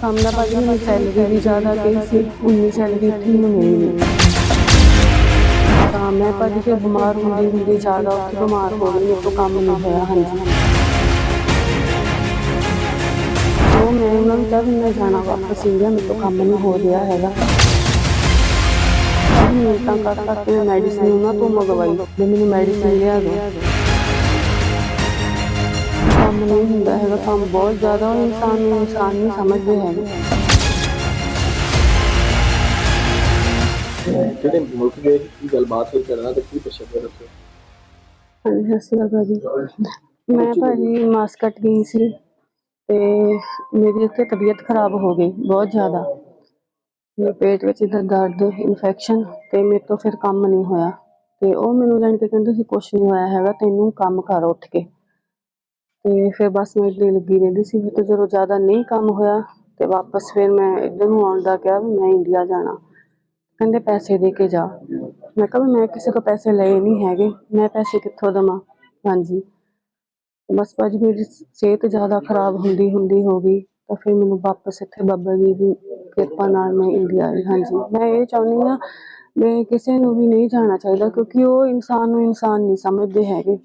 ਕੰਮ ਦਾ ਭਾਜੀ ਮੈਨੂੰ ਸੈਲਰੀ ਵੀ ਜ਼ਿਆਦਾ ਕਹੀ ਸੀ, ਉਨੀ ਸੈਲਰੀ ਇੱਥੇ ਮੈਨੂੰ ਮਿਲੀ ਨਹੀਂ। ਤਾਂ ਮੈਂ ਭਾਜੀ ਫਿਰ ਬਿਮਾਰ ਹੁੰਦੀ ਹੁੰਦੀ ਜ਼ਿਆਦਾ ਉੱਥੇ ਬਿਮਾਰ ਹੋ ਗਈ, ਮੇਰੇ ਤੋਂ ਕੰਮ ਨਹੀਂ ਹੋਇਆ, ਹਾਂਜੀ। ਉਹ ਮੈਂ ਉਹਨਾਂ ਨੂੰ ਕਿਹਾ ਵੀ ਮੈਂ ਜਾਣਾ ਵਾਪਸ ਇੰਡੀਆ, ਮੇਰੇ ਤੋਂ ਕੰਮ ਨਹੀਂ ਹੋ ਰਿਹਾ ਹੈਗਾ। ਮੈਂ ਤਾਂ ਕਰ ਕਰਕੇ ਮੈਡੀਸਿਨ ਉਹਨਾਂ ਤੋਂ ਮੰਗਵਾਈ ਮੈਨੂੰ ਮੈਡੀਸਿਨ ਲਿਆ ਦਿਓ। ਕੰਮ ਨਹੀਂ ਹੁੰਦਾ ਹੈਗਾ ਕੰਮ ਬਹੁਤ ਜ਼ਿਆਦਾ ਉਹ ਇਨਸਾਨ ਨੂੰ ਇਨਸਾਨ ਨਹੀਂ ਸਮਝਦੇ ਹੈਗੇ। ਜਿਹੜੇ ਮੁਲਕ ਗਏ ਕੀ ਗੱਲਬਾਤ ਹੋਈ ਕਰਨਾ ਤੇ ਕੀ ਗਿਆ ਦੱਸੋ? ਹਾਂਜੀ ਸਤਿ ਸ਼੍ਰੀ ਅਕਾਲ ਜੀ ਮੈਂ ਭਾਜੀ ਮਾਸਕਟ ਗਈ ਸੀ ਤੇ ਮੇਰੀ ਉੱਥੇ ਤਬੀਅਤ ਖਰਾਬ ਹੋ ਗਈ ਬਹੁਤ ਜ਼ਿਆਦਾ। ਮੇਰੇ ਪੇਟ ਵਿੱਚ ਇਧਰ ਦਰਦ ਇਨਫੈਕਸ਼ਨ ਤੇ ਮੇਰੇ ਤੋਂ ਫਿਰ ਕੰਮ ਨਹੀਂ ਹੋਇਆ। ਤੇ ਉਹ ਮੈਨੂੰ ਜਾਣ ਕੇ ਕਹਿੰਦੇ ਸੀ ਕੁਛ ਨਹੀਂ ਹੋਇਆ ਹੈਗਾ ਤੈਨੂੰ ਕੰਮ ਕਰ ਉੱਠ ਕੇ। ਤੇ ਫਿਰ ਬਸ ਮੈਂ ਇੱਦਾਂ ਹੀ ਲੱਗੀ ਰਹਿੰਦੀ ਸੀ। ਫਿਰ ਜਦੋਂ ਜ਼ਿਆਦਾ ਨਹੀਂ ਕੰਮ ਹੋਇਆ ਤੇ ਵਾਪਸ ਫਿਰ ਮੈਂ ਇੱਧਰ ਨੂੰ ਆਉਣ ਦਾ ਕਿਹਾ ਵੀ ਮੈਂ ਇੰਡੀਆ ਜਾਣਾ। ਕਹਿੰਦੇ ਪੈਸੇ ਦੇ ਕੇ ਜਾ। ਮੈਂ ਕਿਹਾ ਵੀ ਮੈਂ ਕਿਸੇ ਕੋਲ ਪੈਸੇ ਲਏ ਨਹੀਂ ਹੈਗੇ। ਮੈਂ ਪੈਸੇ ਕਿੱਥੋਂ ਦੇਵਾਂ? ਹਾਂਜੀ। ਬਸ ਭਾਜੀ ਮੇਰੀ ਸਿਹਤ ਜ਼ਿਆਦਾ ਖਰਾਬ ਹੁੰਦੀ ਹੁੰਦੀ ਹੋ ਗਈ। ਤਾਂ ਫਿਰ ਮੈਨੂੰ ਵਾਪਸ ਇੱਥੇ ਬਾਬਾ ਜੀ ਦੀ ਕਿਰਪਾ ਨਾਲ ਮੈਂ ਇੰਡੀਆ ਆਈ। ਹਾਂਜੀ। ਮੈਂ ਇਹ ਚਾਹੁੰਦੀ ਹਾਂ ਮੈਂ ਕਿਸੇ ਨੂੰ ਵੀ ਨਹੀਂ ਜਾਣਾ ਚਾਹੀਦਾ ਕਿਉਂਕਿ ਉਹ ਇਨਸਾਨ ਨੂੰ ਇਨਸਾਨ ਨਹੀਂ ਸਮਝਦੇ ਹੈਗੇ।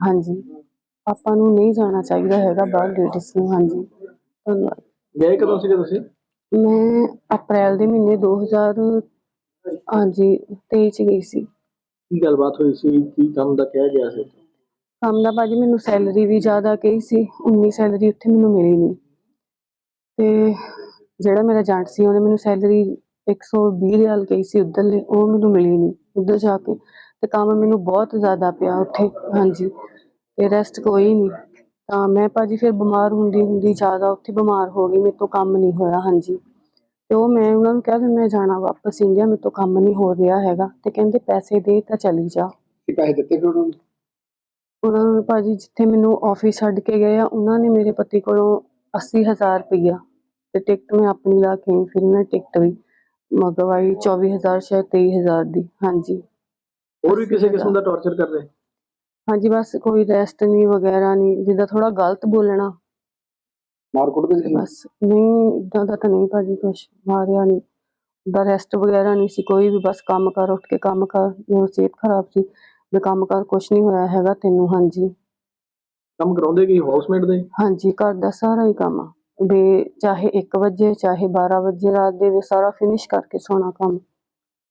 ਹਾਂਜੀ। ਆਪਾਂ ਨੂੰ ਨਹੀਂ ਜਾਣਾ ਚਾਹੀਦਾ ਹੈਗਾ ਬਾਹਰ ਲੇਡੀਜ਼ ਨੂੰ ਹਾਂਜੀ। ਧੰਨਵਾਦ। ਗਏ ਕਦੋਂ ਸੀਗੇ ਤੁਸੀਂ? ਮੈਂ ਅਪ੍ਰੈਲ ਦੇ ਮਹੀਨੇ 2000 ਹਾਂਜੀ 23 ਚ ਗਈ ਸੀ। ਕੀ ਗੱਲਬਾਤ ਹੋਈ ਸੀ? ਕੀ ਕੰਮ ਦਾ ਕਿਹਾ ਗਿਆ ਸੀ? ਕੰਮ ਦਾ ਭਾਜੀ ਮੈਨੂੰ ਸੈਲਰੀ ਵੀ ਜ਼ਿਆਦਾ ਕਹੀ ਸੀ ਉਨੀ ਸੈਲਰੀ ਉੱਥੇ ਮੈਨੂੰ ਮਿਲੀ ਨਹੀਂ। ਤੇ ਜਿਹੜਾ ਮੇਰਾ ਏਜੰਟ ਸੀ ਉਹਨੇ ਮੈਨੂੰ ਸੈਲਰੀ 120 ਰਿਆਲ ਕਹੀ ਸੀ ਉੱਧਰਲੇ ਉਹ ਮੈਨੂੰ ਮਿਲੀ ਨਹੀਂ ਉੱਧਰ ਜਾ ਕੇ। ਤੇ ਕੰਮ ਮੈਨੂੰ ਬਹੁਤ ਜ਼ਿਆਦਾ ਪਿਆ ਉੱਥੇ ਹਾਂਜੀ। ਤੇ ਰੈਸਟ ਕੋਈ ਨਹੀਂ ਤਾਂ ਮੈਂ ਭਾਜੀ ਫਿਰ ਬਿਮਾਰ ਹੁੰਦੀ ਹੁੰਦੀ ਜ਼ਿਆਦਾ ਉੱਥੇ ਬਿਮਾਰ ਹੋ ਗਈ ਮੇਰੇ ਤੋਂ ਕੰਮ ਨਹੀਂ ਹੋਇਆ ਹਾਂਜੀ। ਤੇ ਉਹ ਮੈਂ ਉਹਨਾਂ ਨੂੰ ਕਿਹਾ ਵੀ ਮੈਂ ਜਾਣਾ ਵਾਪਸ ਇੰਡੀਆ ਮੇਰੇ ਤੋਂ ਕੰਮ ਨਹੀਂ ਹੋ ਰਿਹਾ ਹੈਗਾ। ਤੇ ਕਹਿੰਦੇ ਪੈਸੇ ਦੇ ਤਾਂ ਚਲੀ ਜਾ। ਕੀ ਪੈਸੇ ਦਿੱਤੇ ਕਿ ਉਹਨਾਂ ਨੂੰ? ਉਹਨਾਂ ਨੂੰ ਭਾਜੀ ਜਿੱਥੇ ਮੈਨੂੰ ਆਫਿਸ ਛੱਡ ਕੇ ਗਏ ਆ ਉਹਨਾਂ ਨੇ ਮੇਰੇ ਪਤੀ ਕੋਲੋਂ 80000 ਰੁਪਈਆ। ਤੇ ਟਿਕਟ ਮੈਂ ਆਪਣੀ ਲਾ ਕੇ ਆਈ ਫਿਰ ਨੇ ਟਿਕਟ ਵੀ ਮੰਗਵਾਈ 24000 ਸ਼ਾਇਦ 23000 ਦੀ ਹਾਂਜੀ। ਹੋਰ ਵੀ ਕਿਸੇ ਕਿਸਮ ਦਾ ਟੌਰਚਰ ਕਰਦੇ? ਹਾਂਜੀ ਬਸ ਕੋਈ ਰੈਸਟ ਨਹੀਂ ਵਗੈਰਾ ਨਹੀਂ ਜਿੱਦਾਂ ਥੋੜਾ ਗਲਤ ਬੋਲਣਾ। ਮਾਰਕੁੱਟ ਸੀ ਬਸ ਨਹੀਂ ਇਦਾਂ ਦਾ ਤਾਂ ਨਹੀਂ ਭਾਜੀ ਕੁਛ ਮਾਰਿਆ ਨਹੀਂ ਦਾ ਰੈਸਟ ਵਗੈਰਾ ਨਹੀਂ ਸੀ ਕੋਈ ਵੀ ਬਸ ਕੰਮ ਕਰ ਉੱਠ ਕੇ ਕੰਮ ਕਰ ਮੇਰੀ ਸਿਹਤ ਖਰਾਬ ਸੀ। ਵੀ ਕੰਮ ਕਰ ਕੁਛ ਨਹੀਂ ਹੋਇਆ ਹੈਗਾ ਤੈਨੂੰ ਹਾਂਜੀ। ਕੰਮ ਕਰਾਉਂਦੇ ਕੀ ਹਾਊਸਮੇਟ ਦੇ? ਹਾਂਜੀ ਘਰ ਦਾ ਸਾਰਾ ਹੀ ਕੰਮ ਆ। ਵੀ ਚਾਹੇ 1 ਵਜੇ ਚਾਹੇ 12 ਵਜੇ ਰਾਤ ਦੇ ਵੀ ਸਾਰਾ ਫਿਨਿਸ਼ ਕਰਕੇ ਸੋਣਾ ਕੰਮ।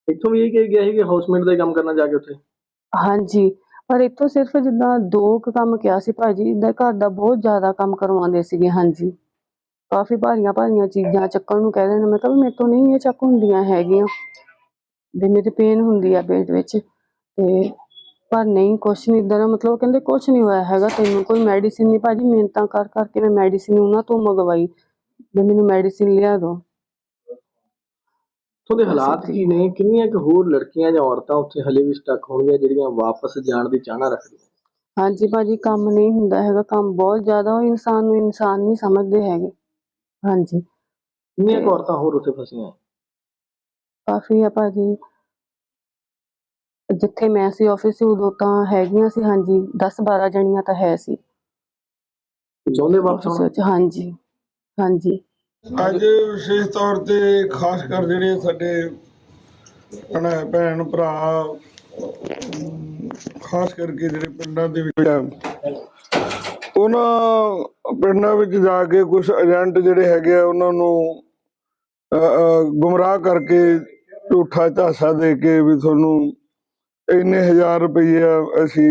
ਇੱਥੋਂ ਵੀ ਇਹ ਕਿਹਾ ਗਿਆ ਸੀ ਕਿ ਹਾਊਸਮੇਟ ਦਾ ਹੀ ਕੰਮ ਕਰਨਾ ਜਾ ਕੇ ਉੱਥੇ? ਹਾਂਜੀ ਪਰ ਇੱਥੋਂ ਸਿਰਫ ਜਿੱਦਾਂ ਦੋ ਕੁ ਕੰਮ ਕਿਹਾ ਸੀ ਭਾਜੀ, ਇਦਾਂ ਘਰ ਦਾ ਬਹੁਤ ਜ਼ਿਆਦਾ ਕੰਮ ਕਰਵਾਉਂਦੇ ਸੀਗੇ, ਹਾਂਜੀ। ਕਾਫੀ ਭਾਰੀਆਂ ਭਾਰੀਆਂ ਚੀਜ਼ਾਂ ਚੱਕਣ ਨੂੰ ਕਹਿ ਦੇਣਾ ਮੈਂ ਕਿਹਾ ਵੀ ਮੇਰੇ ਤੋਂ ਨਹੀਂ ਇਹ ਚੱਕ ਹੁੰਦੀਆਂ ਹੈਗੀਆਂ। ਵੀ ਮੇਰੇ ਪੇਨ ਹੁੰਦੀ ਆ ਪੇਟ ਵਿੱਚ ਤੇ ਪਰ ਨਹੀਂ, ਕੁਛ ਨਹੀਂ, ਇਦਾਂ ਮਤਲਬ ਕਹਿੰਦੇ ਕੁਛ ਨਹੀਂ ਹੋਇਆ ਹੈਗਾ ਤੈਨੂੰ, ਕੋਈ ਮੈਡੀਸਿਨ ਨਹੀਂ। ਭਾਜੀ ਮਿਹਨਤਾਂ ਕਰ ਕਰਕੇ ਮੈਂ ਮੈਡੀਸਿਨ ਉਹਨਾਂ ਤੋਂ ਮੰਗਵਾਈ, ਵੀ ਮੈਨੂੰ ਮੈਡੀਸਿਨ ਲਿਆ ਦਿਓ। ਉੱਥੋਂ ਦੇ ਹਾਲਾਤ ਕੀ ਨੇ? ਕਿੰਨੀਆਂ ਕੁ ਹੋਰ ਲੜਕੀਆਂ ਜਾਂ ਔਰਤਾਂ ਉੱਥੇ ਹਲੇ ਵੀ ਸਟਕ ਹੋਣਗੀਆਂ ਜਿਹੜੀਆਂ ਵਾਪਸ ਜਾਣ ਦੀ ਚਾਹਨਾ ਰੱਖਦੀਆਂ? ਹਾਂਜੀ ਭਾਜੀ ਕੰਮ ਨਹੀਂ ਹੁੰਦਾ ਹੈਗਾ। ਕੰਮ ਬਹੁਤ ਜ਼ਿਆਦਾ ਉਹ ਇਨਸਾਨ ਨੂੰ ਇਨਸਾਨ ਨਹੀਂ ਸਮਝਦੇ ਹੈਗੇ। ਹਾਂਜੀ। ਕਿੰਨੀਆਂ ਕੁ ਔਰਤਾਂ ਹੋਰ ਉੱਥੇ ਫਸੀਆਂ ਕਾਫੀ ਆ ਭਾਜੀ। ਜਿੱਥੇ ਮੈਂ ਸੀ ਆਫਿਸ ਸੀ ਉਦੋਂ ਤਾਂ ਹੈਗੀਆਂ ਸੀ। ਹਾਂਜੀ 10 12 ਜਣੀਆਂ ਤਾਂ ਹੈ ਸੀ। ਚਾਹੁੰਦੇ ਵਾਪਸ ਆਫਿਸ ਆਉਣਾ? ਵਿੱਚ ਹਾਂਜੀ। ਹਾਂਜੀ। ਅੱਜ ਵਿਸ਼ੇਸ਼ ਤੌਰ ਤੇ ਖਾਸ ਕਰ ਜਿਹੜੇ ਸਾਡੇ ਭੈਣ ਭੈਣ ਭਰਾ, ਖਾਸ ਕਰਕੇ ਜਿਹੜੇ ਪਿੰਡਾਂ ਦੇ ਵਿੱਚ ਉਹਨਾਂ ਪਿੰਡਾਂ ਵਿੱਚ ਜਾ ਕੇ ਕੁਝ ਏਜੰਟ ਜਿਹੜੇ ਹੈਗੇ ਆ, ਉਹਨਾਂ ਨੂੰ ਗੁੰਮਰਾਹ ਕਰਕੇ ਝੂਠਾ ਝਾਸਾ ਦੇ ਕੇ ਵੀ ਤੁਹਾਨੂੰ ਇੰਨੇ ਹਜ਼ਾਰ ਰੁਪਈਆ ਅਸੀਂ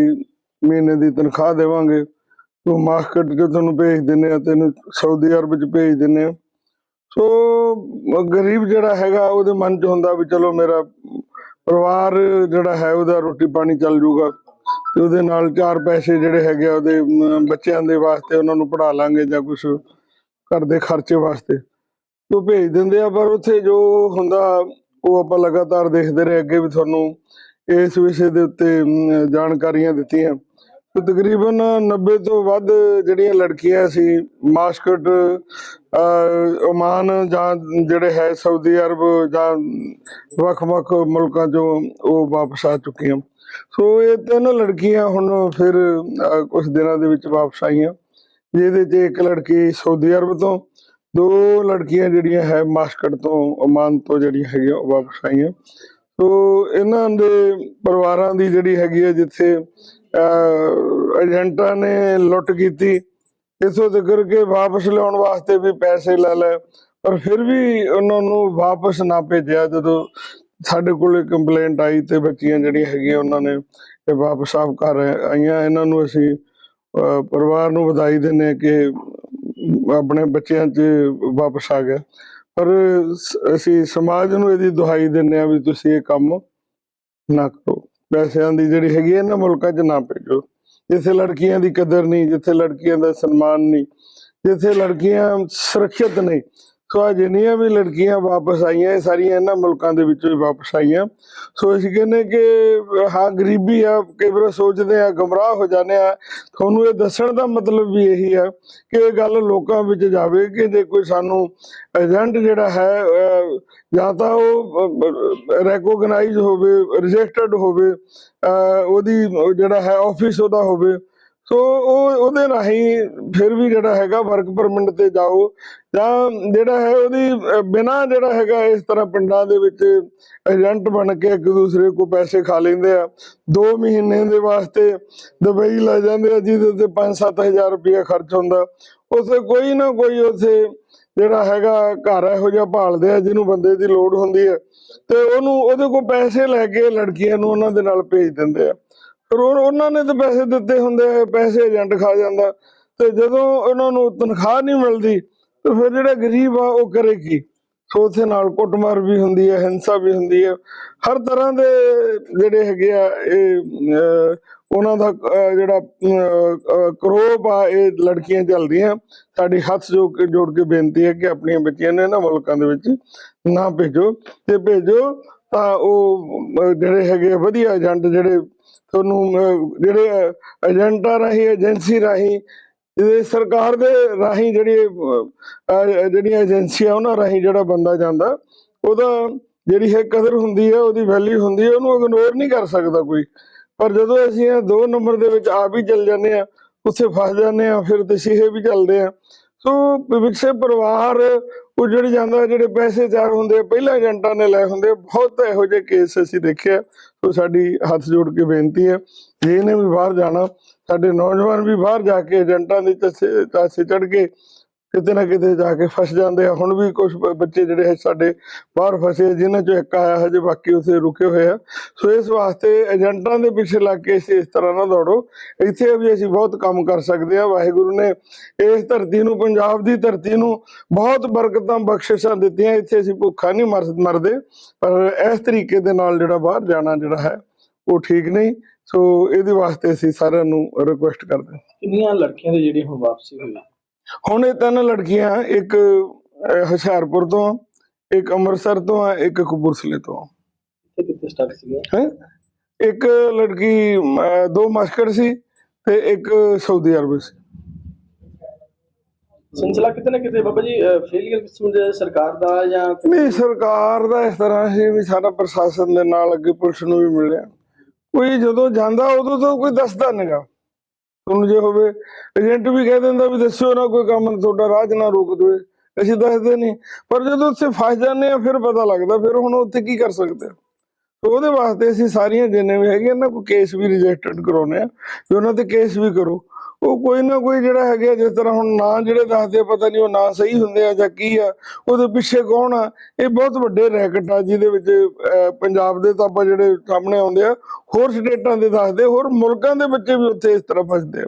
ਮਹੀਨੇ ਦੀ ਤਨਖਾਹ ਦੇਵਾਂਗੇ। ਤੂੰ ਮਾਸਕਟ ਚ ਤੁਹਾਨੂੰ ਭੇਜ ਦਿੰਨੇ ਆ, ਤੈਨੂੰ ਸਾਊਦੀ ਅਰਬ ਚ ਭੇਜ ਦਿੰਨੇ ਆ। ਸੋ ਗਰੀਬ ਜਿਹੜਾ ਹੈਗਾ, ਉਹਦੇ ਮਨ ਚ ਹੁੰਦਾ ਵੀ ਚਲੋ ਮੇਰਾ ਪਰਿਵਾਰ ਜਿਹੜਾ ਹੈ, ਉਹਦਾ ਰੋਟੀ ਪਾਣੀ ਚੱਲ ਜੂਗਾ ਤੇ ਉਹਦੇ ਨਾਲ ਚਾਰ ਪੈਸੇ ਜਿਹੜੇ ਹੈਗੇ ਆ, ਉਹਦੇ ਬੱਚਿਆਂ ਦੇ ਵਾਸਤੇ ਉਹਨਾਂ ਨੂੰ ਪੜ੍ਹਾ ਲਾਂਗੇ ਜਾਂ ਕੁਝ ਘਰ ਦੇ ਖਰਚੇ ਵਾਸਤੇ। ਉਹ ਭੇਜ ਦਿੰਦੇ ਆ, ਪਰ ਉੱਥੇ ਜੋ ਹੁੰਦਾ, ਉਹ ਆਪਾਂ ਲਗਾਤਾਰ ਦੇਖਦੇ ਰਹੇ ਅੱਗੇ ਵੀ ਤੁਹਾਨੂੰ ਇਸ ਵਿਸ਼ੇ ਦੇ ਉੱਤੇ ਜਾਣਕਾਰੀਆਂ ਦਿੱਤੀਆਂ। ਤੇ ਤਕਰੀਬਨ 90 ਤੋਂ ਵੱਧ ਜਿਹੜੀਆਂ ਲੜਕੀਆਂ ਸੀ, ਮਾਸਕਟ ਓਮਾਨ ਜਾਂ ਜਿਹੜੇ ਹੈ ਸਾਊਦੀ ਅਰਬ ਜਾਂ ਵੱਖ-ਵੱਖ ਮੁਲਕਾਂ ਚੋਂ ਉਹ ਵਾਪਸ ਆ ਚੁੱਕੀਆਂ। ਸੋ ਇਹ ਤਿੰਨ ਲੜਕੀਆਂ ਹੁਣ ਫਿਰ ਕੁਝ ਦਿਨਾਂ ਦੇ ਵਿੱਚ ਵਾਪਸ ਆਈਆਂ। ਜਿਹਦੇ 'ਚ ਇੱਕ ਲੜਕੀ ਸਾਊਦੀ ਅਰਬ ਤੋਂ, ਦੋ ਲੜਕੀਆਂ ਜਿਹੜੀਆਂ ਹੈ ਮਾਸਕਟ ਤੋਂ, ਓਮਾਨ ਤੋਂ ਜਿਹੜੀਆਂ ਹੈਗੀਆਂ ਉਹ ਵਾਪਸ ਆਈਆਂ। ਸੋ ਇਹਨਾਂ ਦੇ ਪਰਿਵਾਰਾਂ ਦੀ ਜਿਹੜੀ ਹੈਗੀ ਹੈ ਜਿੱਥੇ ਏਜੰਟਾਂ ਨੇ ਲੁੱਟ ਕੀਤੀ। ਇਥੋਂ ਤੱਕ ਕਿ ਵਾਪਸ ਲਿਆਉਣ ਵਾਸਤੇ ਵੀ ਪੈਸੇ ਲੈ ਲਏ, ਪਰ ਫਿਰ ਵੀ ਉਹਨਾਂ ਨੂੰ ਵਾਪਸ ਨਾ ਭੇਜਿਆ। ਜਦੋਂ ਸਾਡੇ ਕੋਲ ਕੰਪਲੇਂਟ ਆਈ ਤੇ ਬੱਚੀਆਂ ਜਿਹੜੀਆਂ ਹੈਗੀਆਂ, ਉਹਨਾਂ ਨੇ ਇਹ ਵਾਪਸ ਆਪ ਕਰ ਆਈਆਂ। ਇਹਨਾਂ ਨੂੰ ਅਸੀਂ ਪਰਿਵਾਰ ਨੂੰ ਵਧਾਈ ਦਿੰਦੇ ਹਾਂ ਕਿ ਆਪਣੇ ਬੱਚਿਆਂ 'ਚ ਵਾਪਸ ਆ ਗਿਆ। ਪਰ ਅਸੀਂ ਸਮਾਜ ਨੂੰ ਇਹਦੀ ਦੁਹਾਈ ਦਿੰਦੇ ਆ ਵੀ ਤੁਸੀਂ ਇਹ ਕੰਮ ਨਾ ਕਰੋ। ਪੈਸਿਆਂ ਦੀ ਜਿਹੜੀ ਹੈਗੀ ਹੈ ਇਹਨਾਂ ਮੁਲਕਾਂ 'ਚ ਨਾ ਭੇਜੋ। ਜਿੱਥੇ ਲੜਕੀਆਂ ਦੀ ਕਦਰ ਨਹੀਂ, ਜਿੱਥੇ ਲੜਕੀਆਂ ਦਾ ਸਨਮਾਨ ਨਹੀਂ, ਜਿੱਥੇ ਲੜਕੀਆਂ ਸੁਰੱਖਿਅਤ ਨਹੀਂ ਸੋ ਆ ਜਿੰਨੀਆਂ ਵੀ ਲੜਕੀਆਂ ਵਾਪਸ ਆਈਆਂ, ਇਹ ਸਾਰੀਆਂ ਇਹਨਾਂ ਮੁਲਕਾਂ ਦੇ ਵਿੱਚੋਂ ਹੀ ਵਾਪਸ ਆਈਆਂ। ਸੋ ਅਸੀਂ ਕਹਿੰਦੇ ਕਿ, ਹਾਂ, ਗਰੀਬੀ ਆ, ਕਈ ਵਾਰ ਸੋਚਦੇ ਆ, ਗਮਰਾਹ ਹੋ ਜਾਂਦੇ ਆ। ਤੁਹਾਨੂੰ ਇਹ ਦੱਸਣ ਦਾ ਮਤਲਬ ਵੀ ਇਹੀ ਆ ਕਿ ਇਹ ਗੱਲ ਲੋਕਾਂ ਵਿੱਚ ਜਾਵੇ ਕਿ ਜੇ ਕੋਈ ਸਾਨੂੰ ਏਜੰਟ ਜਿਹੜਾ ਹੈ ਜਾਂ ਤਾਂ ਉਹ ਰੈਕੋਗਨਾਈਜ਼ ਹੋਵੇ ਰਜਿਸਟਰਡ ਹੋਵੇ ਉਹਦੀ ਜਿਹੜਾ ਹੈ ਆਫਿਸ ਉਹਦਾ ਹੋਵੇ। ਸੋ ਉਹ ਉਹਦੇ ਰਾਹੀਂ ਫਿਰ ਵੀ ਜਿਹੜਾ ਹੈਗਾ ਵਰਕ ਪਰਮਿਟ ਤੇ ਜਾਓ ਜਾਂ ਜਿਹੜਾ ਹੈ ਉਹਦੀ ਅਹ, ਬਿਨਾਂ ਜਿਹੜਾ ਹੈਗਾ ਇਸ ਤਰ੍ਹਾਂ ਪਿੰਡਾਂ ਦੇ ਵਿੱਚ ਏਜੰਟ ਬਣ ਕੇ ਇੱਕ ਦੂਸਰੇ ਕੋ ਪੈਸੇ ਖਾ ਲੈਂਦੇ ਆ। 2 ਮਹੀਨੇ ਦੇ ਵਾਸਤੇ ਦੁਬਈ ਲੈ ਜਾਂਦੇ ਆ ਜਿਹਦੇ ਤੇ 5-7000 ਰੁਪਏ ਖਰਚ ਹੁੰਦਾ। ਉਥੇ ਕੋਈ ਨਾ ਕੋਈ ਉਥੇ ਜਿਹੜਾ ਹੈਗਾ ਘਰ ਇਹੋ ਜਿਹਾ ਭਾਲਦੇ ਆ ਜਿਹਨੂੰ ਬੰਦੇ ਦੀ ਲੋੜ ਹੁੰਦੀ ਹੈ ਤੇ ਉਹਨੂੰ ਉਹਦੇ ਕੋਲ ਪੈਸੇ ਲੈ ਕੇ ਲੜਕੀਆਂ ਨੂੰ ਉਹਨਾਂ ਦੇ ਨਾਲ ਭੇਜ ਦਿੰਦੇ ਆ। ਫਿਰ ਉਹਨਾਂ ਨੇ ਤਾਂ ਪੈਸੇ ਦਿੱਤੇ ਹੁੰਦੇ ਪੈਸੇ ਏਜੰਟ ਖਾ ਜਾਂਦਾ। ਤੇ ਜਦੋਂ ਉਹਨਾਂ ਨੂੰ ਤਨਖਾਹ ਨਹੀਂ ਮਿਲਦੀ, ਤੇ ਫਿਰ ਜਿਹੜਾ ਗਰੀਬ ਆ, ਉਹ ਕਰੇ ਕੀ? ਸੋ ਉੱਥੇ ਨਾਲ ਕੁੱਟਮਾਰ ਵੀ ਹੁੰਦੀ ਹੈ ਹਿੰਸਾ ਵੀ ਹੁੰਦੀ ਹੈ ਹਰ ਤਰ੍ਹਾਂ ਦੇ ਜਿਹੜੇ ਹੈਗੇ ਆ, ਇਹ ਉਹਨਾਂ ਦਾ ਜਿਹੜਾ ਕਰੋਪ ਆ, ਇਹ ਲੜਕੀਆਂ ਚੱਲਦੀਆਂ। ਸਾਡੀ ਹੱਥ ਜੋ ਜੋੜ ਕੇ ਬੇਨਤੀ ਹੈ ਕਿ ਆਪਣੀਆਂ ਬੱਚੀਆਂ ਨੂੰ ਇਹਨਾਂ ਮੁਲਕਾਂ ਦੇ ਵਿੱਚ ਨਾ ਭੇਜੋ। ਤੇ ਭੇਜੋ ਤਾਂ ਉਹ ਜਿਹੜੇ ਹੈਗੇ ਵਧੀਆ ਏਜੰਟ ਜਿਹੜੇ, ਤੁਹਾਨੂੰ ਜਿਹੜੇ ਏਜੰਟਾਂ ਰਾਹੀਂ, ਏਜੰਸੀ ਰਾਹੀਂ ਇਹ ਸਰਕਾਰ ਦੇ ਰਾਹੀਂ ਜਿਹੜੀ ਜਿਹੜੀਆਂ ਏਜੰਸੀਆਂ ਉਹਨਾਂ ਰਾਹੀਂ ਜਿਹੜਾ ਬੰਦਾ ਜਾਂਦਾ, ਉਹਦਾ ਜਿਹੜੀ ਹੈ ਕਦਰ ਹੁੰਦੀ ਹੈ ਉਹਦੀ ਵੈਲਿਊ ਹੁੰਦੀ ਹੈ ਉਹਨੂੰ ਇਗਨੋਰ ਨਹੀਂ ਕਰ ਸਕਦਾ ਕੋਈ। ਪਰ ਜਦੋਂ ਅਸੀਂ ਇਹ ਦੋ ਨੰਬਰ ਦੇ ਵਿੱਚ ਆਪ ਹੀ ਚੱਲ ਜਾਂਦੇ ਆ, ਉੱਥੇ ਫਸ ਜਾਂਦੇ ਆ, ਫਿਰ ਤਸੀਹੇ ਵੀ ਚੱਲਦੇ ਆ ਸੋ ਵਿਕਸੇ ਪਰਿਵਾਰ ਉਜੜ ਜਾਂਦਾ ਜਿਹੜੇ ਪੈਸੇ ਚਾਰ ਹੁੰਦੇ ਪਹਿਲਾਂ ਏਜੰਟਾਂ ਨੇ ਲੈ ਹੁੰਦੇ ਬਹੁਤ ਇਹੋ ਜਿਹੇ ਕੇਸ ਅਸੀਂ ਦੇਖਿਆ ਸੋ ਸਾਡੀ ਹੱਥ ਜੋੜ ਕੇ ਬੇਨਤੀ ਹੈ, ਜੇ ਇਹਨੇ ਵੀ ਬਾਹਰ ਜਾਣਾ, ਸਾਡੇ ਨੌਜਵਾਨ ਵੀ ਬਾਹਰ ਜਾ ਕੇ ਏਜੰਟਾਂ ਦੇ ਚਾਸੇ ਚੜ ਕੇ ਕਿਤੇ ਨਾ ਕਿਤੇ ਜਾ ਕੇ ਫਸ ਜਾਂਦੇ ਆ। ਹੁਣ ਵੀ ਕੁਝ ਬੱਚੇ ਜਿਹੜੇ ਸਾਡੇ ਬਾਹਰ ਫਸੇ ਜਿਨ੍ਹਾਂ ਚੋਂ ਇੱਕ ਆਇਆ ਹਜੇ ਬਾਕੀ ਉਥੇ ਰੁਕੇ ਹੋਏ ਆ। ਸੋ ਇਸ ਵਾਸਤੇ ਏਜੰਟਾਂ ਦੇ ਪਿੱਛੇ ਲੱਗ ਕੇ ਇਸ ਤਰ੍ਹਾਂ ਨਾ ਦੌੜੋ। ਇੱਥੇ ਵੀ ਅਸੀਂ ਬਹੁਤ ਕੰਮ ਕਰ ਸਕਦੇ ਆ। ਵਾਹਿਗੁਰੂ ਨੇ ਇਸ ਧਰਤੀ ਨੂੰ, ਪੰਜਾਬ ਦੀ ਧਰਤੀ ਨੂੰ ਬਹੁਤ ਬਰਕਤਾਂ, ਬਖਸ਼ਿਸ਼ਾਂ ਦਿੱਤੀਆਂ। ਇੱਥੇ ਅਸੀਂ ਭੁੱਖਾ ਨਹੀਂ ਮਰ, ਮਰਦੇ, ਪਰ ਇਸ ਤਰੀਕੇ ਦੇ ਨਾਲ ਜਿਹੜਾ ਬਾਹਰ ਜਾਣਾ ਜਿਹੜਾ ਹੈ, ਉਹ ਠੀਕ ਨਹੀਂ। ਸੋ ਇਹਦੇ ਵਾਸਤੇ ਅਸੀਂ ਸਾਰਿਆਂ ਨੂੰ ਰਿਕੁਐਸਟ ਕਰਦੇ ਹਾਂ। ਕਿੰਨੀਆਂ ਲੜਕੀਆਂ ਦੀ ਜਿਹੜੀ ਹੁਣ ਵਾਪਸੀ ਹੋਈ ਹੁਣ ਇਹ ਤਿੰਨ ਲੜਕੀਆਂ ਇੱਕ ਹੁਸ਼ਿਆਰਪੁਰ ਤੋਂ ਇੱਕ ਅੰਮ੍ਰਿਤਸਰ ਤੋਂ ਆ ਇੱਕ ਕਪੂਰਥਲੇ ਤੋਂ। ਕਿੱਥੇ ਸੀਗੇ? ਇੱਕ ਲੜਕੀ ਦੋ ਮਸਕਟ ਸੀ ਤੇ ਇੱਕ ਸਾਊਦੀ ਅਰਬ ਸੀ। ਸਿਲਸਿਲਾ ਕਿਤੇ ਨਾ ਕਿਤੇ ਬਾਬਾ ਜੀ ਫੇਲੀਅਰ ਕਿਸਮ ਦੇ ਸਰਕਾਰ ਦਾ ਜਾਂ ਨਹੀਂ ਸਰਕਾਰ ਦਾ ਇਸ ਤਰ੍ਹਾਂ ਸੀ ਵੀ ਸਾਡਾ ਪ੍ਰਸ਼ਾਸਨ ਦੇ ਨਾਲ ਅੱਗੇ ਪੁਲਿਸ ਨੂੰ ਵੀ ਮਿਲਿਆ। ਕੋਈ ਜਦੋਂ ਜਾਂਦਾ ਉਦੋਂ ਤਾਂ ਕੋਈ ਦੱਸਦਾ ਨਹੀਂਗਾ ਤੁਹਾਨੂੰ ਜੇ ਹੋਵੇ ਏਜੰਟ ਵੀ ਕਹਿ ਦਿੰਦਾ ਵੀ ਦੱਸਿਓ ਨਾ ਕੋਈ ਕੰਮ, ਤੁਹਾਡਾ ਰਾਹ 'ਚ ਨਾ ਰੋਕ ਦੇਵੇ। ਅਸੀਂ ਦੱਸਦੇ ਨਹੀਂ। ਪਰ ਜਦੋਂ ਉੱਥੇ ਫਸ ਜਾਂਦੇ ਆ ਫਿਰ ਪਤਾ ਲੱਗਦਾ, ਫਿਰ ਹੁਣ ਉੱਥੇ ਕੀ ਕਰ ਸਕਦੇ ਆ ਉਹਦੇ ਵਾਸਤੇ ਅਸੀਂ ਸਾਰੀਆਂ ਜਿੰਨੇ ਵੀ ਹੈਗੇ ਨਾ, ਕੋਈ ਕੇਸ ਵੀ ਰਜਿਸਟਰਡ ਕਰਾਉਨੇ ਆ ਵੀ ਉਹਨਾਂ ਤੇ ਕੇਸ ਵੀ ਕਰੋ। ਉਹ ਕੋਈ ਨਾ ਕੋਈ ਜਿਹੜਾ ਹੈਗਾ ਜਿਸ ਤਰ੍ਹਾਂ ਹੁਣ ਨਾਂ ਜਿਹੜੇ ਦੱਸਦੇ ਆ, ਪਤਾ ਨਹੀਂ ਉਹ ਨਾਂ ਸਹੀ ਹੁੰਦੇ ਆ ਜਾਂ ਕੀ ਆ ਉਹਦੇ ਪਿੱਛੇ ਕੌਣ ਆ? ਇਹ ਬਹੁਤ ਵੱਡੇ ਰੈਕਟ ਆ ਜਿਹਦੇ ਵਿੱਚ ਅਹ, ਪੰਜਾਬ ਦੇ ਤਾਂ ਆਪਾਂ ਜਿਹੜੇ ਸਾਹਮਣੇ ਆਉਂਦੇ ਆ ਹੋਰ ਸਟੇਟਾਂ ਦੇ ਦੱਸਦੇ ਹੋਰ ਮੁਲਕਾਂ ਦੇ ਬੱਚੇ ਵੀ ਉੱਥੇ ਇਸ ਤਰ੍ਹਾਂ ਫਸਦੇ ਆ।